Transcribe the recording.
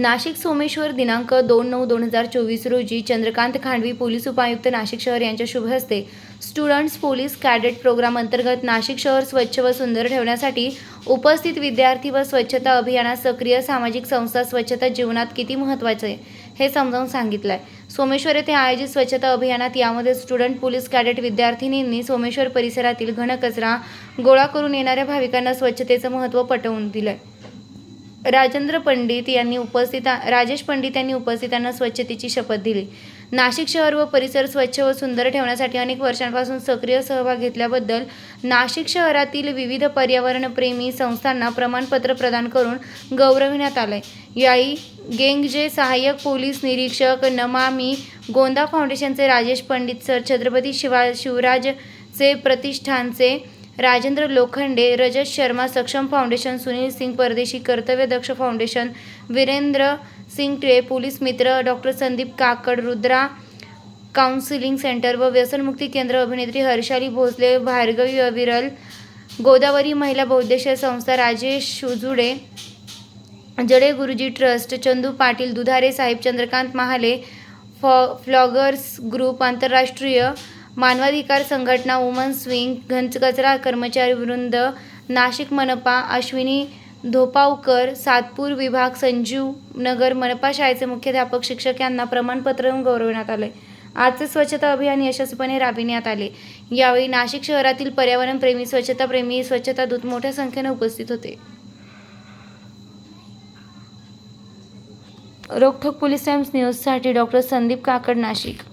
नाशिक सोमेश्वर दिनांक दोन नऊ दोन हजार चोवीस रोजी चंद्रकांत खांडवी पोलीस उपायुक्त नाशिक शहर यांच्या शुभ हस्ते स्टुडंट्स पोलीस कॅडेट प्रोग्राम अंतर्गत नाशिक शहर स्वच्छ व सुंदर ठेवण्यासाठी उपस्थित विद्यार्थी व स्वच्छता अभियानात सक्रिय सामाजिक संस्था स्वच्छता जीवनात किती महत्त्वाचे हे समजावून सांगितलं आहे सोमेश्वर येथे आयोजित स्वच्छता अभियानात यामध्ये स्टुडंट पोलीस कॅडेट विद्यार्थिनींनी सोमेश्वर परिसरातील घनकचरा गोळा करून येणाऱ्या भाविकांना स्वच्छतेचं महत्त्व पटवून दिलं आहे राजेंद्र पंडित यांनी उपस्थित राजेश पंडित यांनी उपस्थितांना स्वच्छतेची शपथ दिली. नाशिक शहर व परिसर स्वच्छ व सुंदर ठेवण्यासाठी अनेक वर्षांपासून सक्रिय सहभाग घेतल्याबद्दल नाशिक शहरातील विविध पर्यावरणप्रेमी संस्थांना प्रमाणपत्र प्रदान करून गौरविण्यात आलंय. याई गेंगजे सहाय्यक पोलीस निरीक्षक नमामी गोंदा फाउंडेशनचे राजेश पंडित सर छत्रपती शिवा शिवराजचे प्रतिष्ठानचे राजेंद्र लोखंडे रजत शर्मा सक्षम foundation Sunil Singh Pardeshi कर्तव्यदक्ष foundation Virendra Singh Tile police मित्र doctor Sandeep Kakad Rudra counselling centre व व्यसनमुक्ती केंद्र अभिनेत्री हर्षाली भोसले भार्गवी विरल गोदावरी महिला बौद्धेश्वर संस्था राजेश उजुडे जडे गुरुजी ट्रस्ट चंदू पाटील दुधारे साहेब चंद्रकांत महाले फॉ फ्लॉगर्स ग्रुप आंतरराष्ट्रीय मानवाधिकार संघटना वुमन स्विंग घनकचरा कर्मचारी वृंद नाशिक मनपा अश्विनी धोपावकर सातपूर विभाग संजीव नगर मनपा शाळेचे मुख्याध्यापक शिक्षक यांना प्रमाणपत्र देऊन गौरवण्यात आले. आजचे स्वच्छता अभियान यशस्वीपणे राबविण्यात आले. यावेळी नाशिक शहरातील पर्यावरणप्रेमी स्वच्छताप्रेमी स्वच्छता दूत मोठ्या संख्येने उपस्थित होते. रोखोक पोलीस टाइम्स न्यूजसाठी डॉक्टर संदीप काकड नाशिक.